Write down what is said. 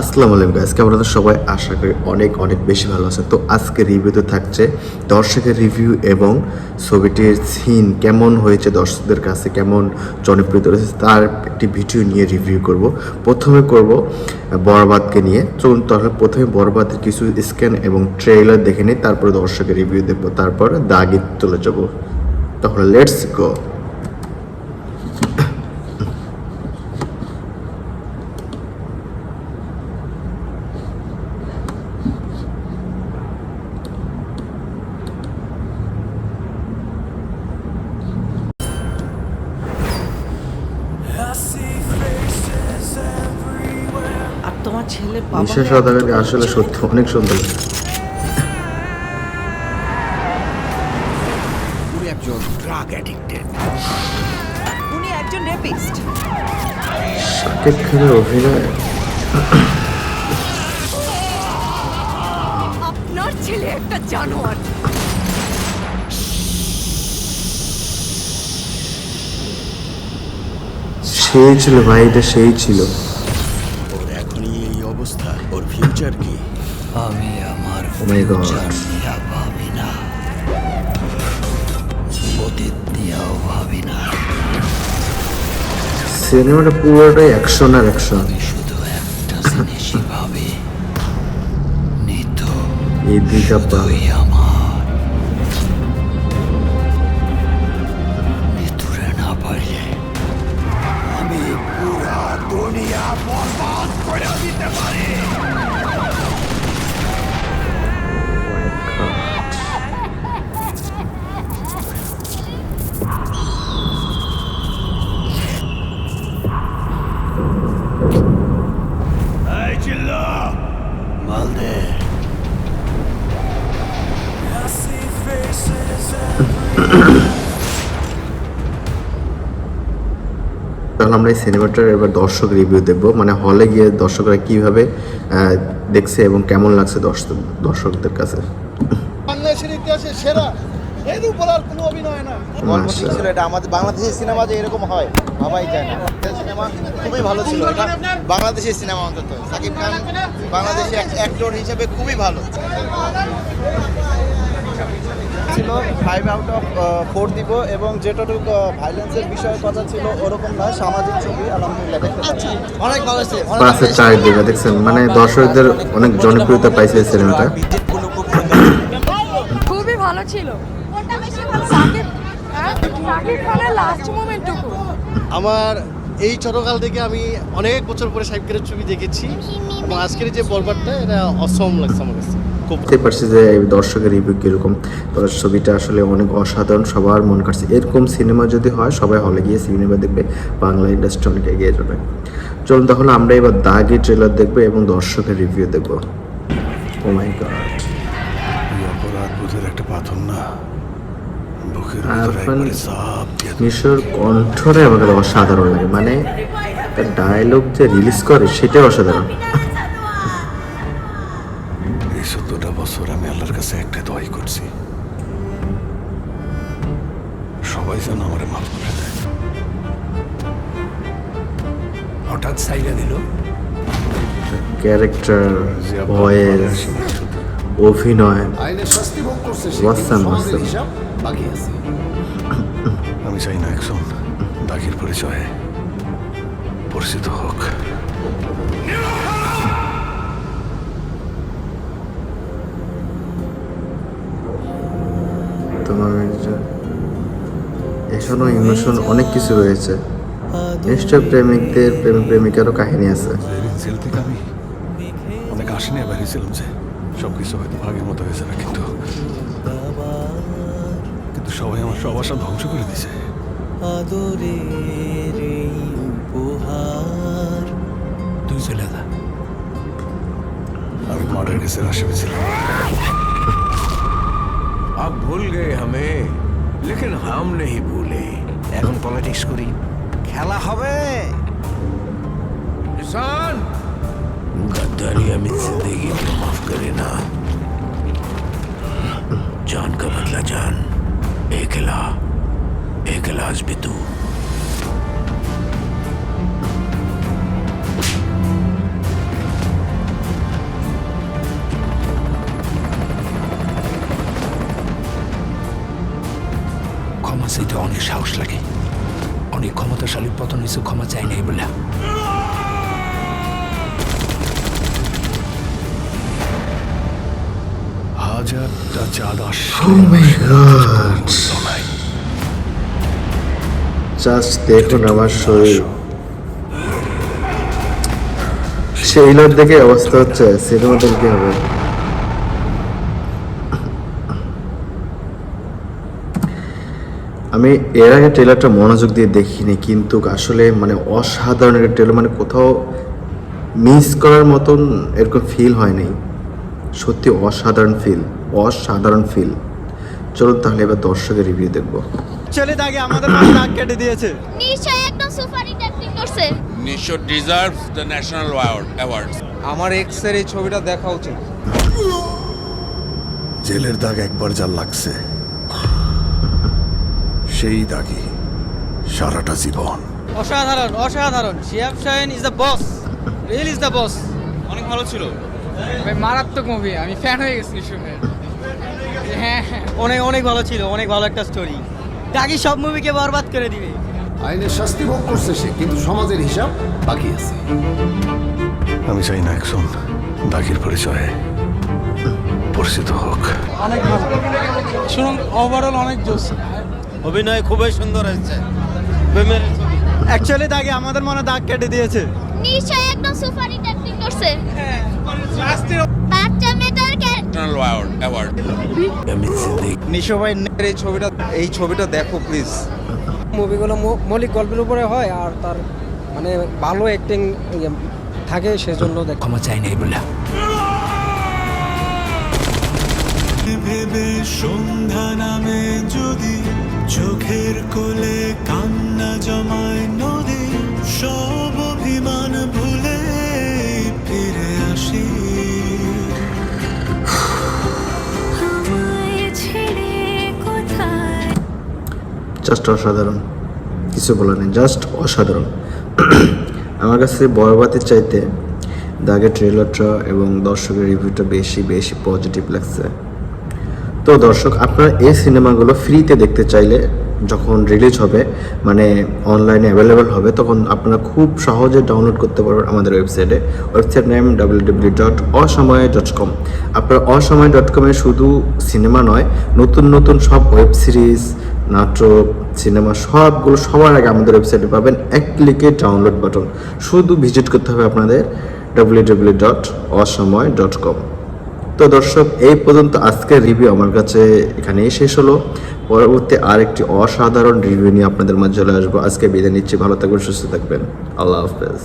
আসসালামু আলাইকুম আজকে আপনাদের সবাই? আশা করি অনেক অনেক বেশি ভালো আছে তো আজকে রিভিউতে থাকছে দর্শকের রিভিউ এবং ছবিটির সিন কেমন হয়েছে দর্শকদের কাছে, কেমন জনপ্রিয়তা রয়েছে তার একটি ভিডিও নিয়ে রিভিউ করব। প্রথমে করব বরবাদকে নিয়ে। চলুন তাহলে প্রথমে বরবাদের কিছু স্ক্যান এবং ট্রেলার দেখে নিই, তারপরে দর্শকের রিভিউ দেখব, তারপর দাগিত চলে যাব তাহলে লেটস গো সদাগরকে আসলে সত্যি অনেক সুন্দর। শাকিব খানের অভিনয়। আপনার ছেলে একটা জানোয়ার। সেই ছিল ভাই এটা সেই ছিল। আমি আমার Oh ভাবি না। অতীত নিয়েও ভাবি না। সিনেমাটা পুরোটাই অ্যাকশন আর অ্যাকশন আমি শুধু একটা জিনিসই ভাবি নিত এই দিকা পা আমার তাহলে আমরা এই সিনেমাটার এবার দর্শক রিভিউ দেখব। মানে হলে গিয়ে দর্শকরা কীভাবে দেখছে এবং কেমন লাগছে দর্শক দর্শকদের কাছে? বাংলাদেশের ইতিহাসে সেরা এর উপর আর কোনো অভিনয় না। ছিল এটা। আমাদের বাংলাদেশের সিনেমা যে এরকম হয় ভাবাই যায় না। সিনেমা খুবই ভালো ছিল। এটা বাংলাদেশের সিনেমা অন্তত। সাকিব খান বাংলাদেশি অ্যাক্টর হিসেবে খুবই ভালো। ছিল ফাইভ আউট অফ ফোর দিব এবং যেটুকু ভাইলেন্সের বিষয়ে কথা ছিল ওরকম না সামাজিক ছবি আলহামদুলিল্লাহ দেখতে পাচ্ছি। অনেক ভালো ছিল পাশে চারিদিকে দেখছেন মানে দর্শকদের অনেক জনপ্রিয়তা পাইছে এই সিনেমাটা। খুবই ভালো ছিল। হ্যাঁ? সাকিব খানের লাস্ট মোমেন্টটুকু আমার এই ছোটকাল থেকে আমি অনেক বছর পরে সাহেব ছবি দেখেছি। এবং আজকের যে বরবারটা এটা অসম লাগছে আমার কাছে। খুব বুঝতে পারছি যে এই দর্শকের রিভিউ কীরকম? তো ছবিটা আসলে অনেক অসাধারণ সবার মন কাটছে এরকম সিনেমা যদি হয় সবাই হলে গিয়ে সিনেমা দেখবে বাংলা ইন্ডাস্ট্রি অনেক এগিয়ে যাবে। চলুন তাহলে আমরা এবার দাগি ট্রেলার দেখব এবং দর্শকের রিভিউ দেখব। ও মাই গড অপরাধ একটা পাথর না? আর মানে- মিশর কণ্ঠরে আমাকে অসাধারণ লাগে। মানে তার ডায়লগ যে রিলিজ করে সেটাই অসাধারণ। কাছে একটা দোয়াই করছি। সবাই যেন আমার মাফ করে দেয়। হঠাৎ সাইডা দিল। ক্যারেক্টার ভয়েস অভিনয়। ওয়াসাম ওয়াসাম আমি চাই না একজন দাগির পরিচয়ে পরিচিত হোক। তোমার এখনও ইমোশন অনেক কিছু রয়েছে। নিশ্চয় প্রেমিকদের প্রেম প্রেমিকারও কাহিনী আছে। জেল থেকে আমি অনেক আশা নিয়ে বেরিয়েছিলাম যে। সব কিছু হয়তো ভাগের মতো হয়ে যাবে কিন্তু কিন্তু সবাই আমার সব আশা ধ্বংস করে দিছে আদরের উপহার। তুই চলে যা। আমি মার্ডার কেসের আশেপাশে ছিলাম। अब भूल गए हमें लेकिन हम नहीं भूले এখন পলিটিক্স করি খেলা হবে किसान गद्दारी अमित जिंदगी में माफ करे ना जान का बदला जान एकला एक इलाज भी तू সাহস লাগে। অনেক ক্ষমতাশালী পতন হয়েছে, ক্ষমা চাই নাই বলে। হাজারটা চাঁদা দেখুন আমার শরীর। সেইলার দেখে অবস্থা হচ্ছে সিনেমা দেখে হবে। আমি এর আগে ট্রেলারটা মনোযোগ দিয়ে দেখিনি কিন্তু আসলে মানে অসাধারণ একটা ট্রেলার মানে কোথাও মিস করার মতন এরকম ফিল হয়নি। সত্যি অসাধারণ ফিল অসাধারণ ফিল চলুন তাহলে এবার দর্শকের রিভিউ দেখব। ছেলে দাগে আমাদের দাগ কেটে দিয়েছে। নিশ্চয় একদম সুপার হিট অ্যাক্টিং করছে। নিশ্চয় ডিজার্ভস দ্য ন্যাশনাল অ্যাওয়ার্ড আমার এক্সের এই ছবিটা দেখা উচিত। জেলের দাগ একবার যা লাগছে। সেই দাগই সারাটা জীবন। অসাধারণ অসাধারণ। Shiyab Shahin is the boss real is the boss অনেক ভালো ছিল। ভাই মারাত্মক মুভি আমি ফ্যান হয়ে গেছি শুনে। হ্যাঁ হ্যাঁ। অনেক অনেক ভালো ছিল অনেক ভালো একটা স্টোরি দাগি সব মুভিকে বরবাদ করে দিবে। আইনের শাস্তি ভোগ করছে সে কিন্তু সমাজের হিসাব বাকি আছে। আমি চাই না একজন দাগির পরিচয়ে পরিচিত হোক। অনেক ভালো। শুনুন ওভারঅল অনেক জোস অভিনয় খুবই সুন্দর হয়েছে। অ্যাকচুয়ালি দাগে আমাদের মনে দাগ কেটে দিয়েছে। নিশ্চয় একদম সুপার হিট অ্যাক্টিং করছে। বাচ্চা অ্যাওয়ার্ড নিশো ভাই এই ছবিটা এই ছবিটা দেখো প্লিজ মুভিগুলো মৌলিক গল্পের উপরে হয় আর তার মানে ভালো অ্যাক্টিং থাকে সেজন্য দেখ ক্ষমা চাই নাই বলে। ভেবে সন্ধ্যা নামে যদি চোখের কোলে কান্না জমায় নদী সব অভিমান ভুলে ফিরে আসি। জাস্ট অসাধারণ। কিছু বলার নেই জাস্ট অসাধারণ। আমার কাছে বরবাদের চাইতে দাগের ট্রেলারটা এবং দর্শকের রিভিউটা বেশি বেশি পজিটিভ লাগছে। তো দর্শক, আপনারা এই সিনেমাগুলো ফ্রিতে দেখতে চাইলে যখন রিলিজ হবে মানে অনলাইনে অ্যাভেলেবেল হবে, তখন আপনারা খুব সহজে ডাউনলোড করতে পারবেন আমাদের ওয়েবসাইটে website name W W dot Asomoy dot com আপনারা অসময় ডট কমে শুধু সিনেমা নয়, নতুন নতুন সব ওয়েব সিরিজ নাটক সিনেমা সবগুলো সবার আগে আমাদের ওয়েবসাইটে পাবেন। এক ক্লিকে ডাউনলোড বাটন শুধু ভিজিট করতে হবে আপনাদের W W dot Asomoy dot com তো দর্শক, এই পর্যন্ত আজকের রিভিউ আমার কাছে এখানেই শেষ হলো। পরবর্তী আরেকটি অসাধারণ রিভিউ নিয়ে আপনাদের মাঝে চলে আসব। আজকে বিদায় নিচ্ছি। ভালো থাকবেন, সুস্থ থাকবেন। আল্লাহ হাফেজ।